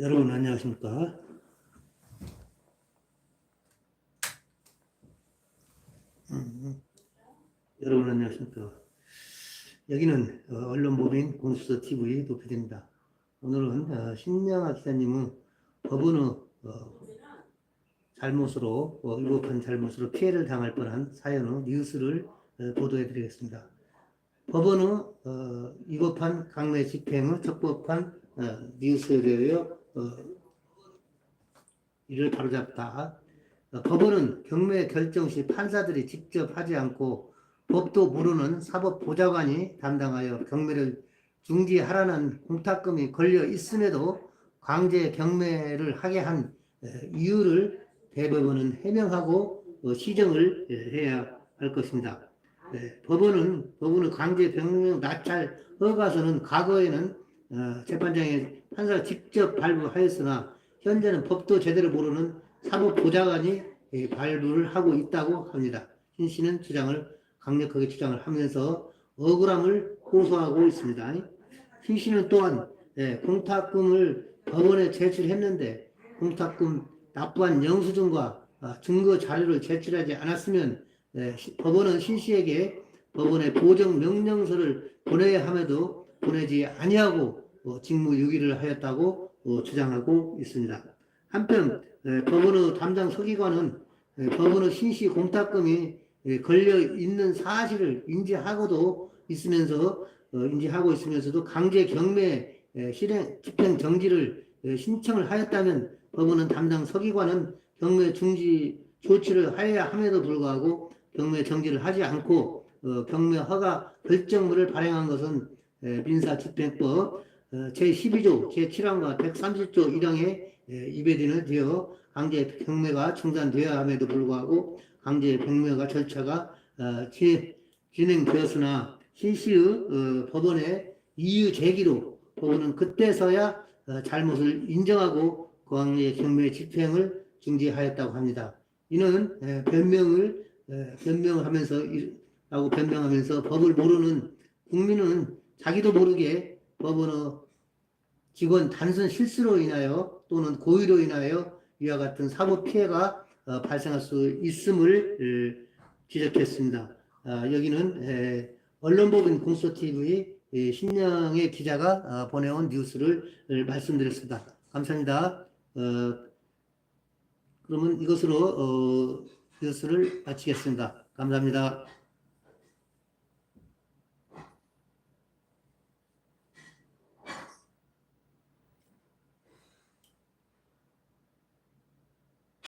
여러분 안녕하십니까? 음, 여러분 안녕하십니까? 여기는 어, 언론법인 공수처 TV 도피디입니다. 오늘은 어, 신명아 기자님은 법원의 어, 잘못으로 어, 위법한 잘못으로 피해를 당할 뻔한 사연의 뉴스를 어, 보도해드리겠습니다. 법원의 어, 위법한 강매 집행의 적법한 어, 뉴스에 대하여 어, 이를 바로잡다. 어, 법원은 경매 결정 시 판사들이 직접 하지 않고 법도 모르는 사법보좌관이 담당하여 경매를 중지하라는 공탁금이 걸려 있음에도 강제 경매를 하게 한 에, 이유를 대법원은 해명하고 어, 시정을 에, 해야 할 것입니다. 에, 법원은 법원의 강제 병명 낙찰 허가서는 과거에는 어, 재판장에 판사가 직접 발부하였으나 현재는 법도 제대로 모르는 사법보좌관이 예, 발부를 하고 있다고 합니다. 신 씨는 주장을 강력하게 주장을 하면서 억울함을 호소하고 있습니다. 신 씨는 또한 예, 공탁금을 법원에 제출했는데 공탁금 납부한 영수증과 아, 증거 자료를 제출하지 않았으면 예, 시- 법원은 신 씨에게 법원에 보정 명령서를 보내야 함에도 보내지 아니하고 어, 직무유기를 하였다고 어, 주장하고 있습니다. 한편 에, 법원의 담당 서기관은 에, 법원의 신시 공탁금이 에, 걸려 있는 사실을 인지하고도 있으면서 어, 인지하고 있으면서도 강제 경매 에, 실행 집행 정지를 에, 신청을 하였다면 법원은 담당 서기관은 경매 중지 조치를 하여야 함에도 불구하고 경매 정지를 하지 않고 어, 경매 허가 결정문을 발행한 것은 에, 민사집행법 어, 제12조 제7항과 130조 1항에 입에되는 되어 강제 경매가 중단되어야 함에도 불구하고 강제 경매가 절차가 어, 제- 진행되었으나 실시의 어, 법원의 이유 제기로 법원은 그때서야 어, 잘못을 인정하고 강제 경매 집행을 중지하였다고 합니다. 이는 에, 변명을 에, 변명을 하면서 이- 라고 변명하면서 법을 모르는 국민은 자기도 모르게 법원의 직원 단순 실수로 인하여 또는 고의로 인하여 이와 같은 사고 피해가 어, 발생할 수 있음을 에, 지적했습니다. 아, 여기는 에, 언론법인 공소TV 신명의 기자가 아, 보내온 뉴스를 을 말씀드렸습니다. 감사합니다. 어, 그러면 이것으로 어, 뉴스를 마치겠습니다. 감사합니다.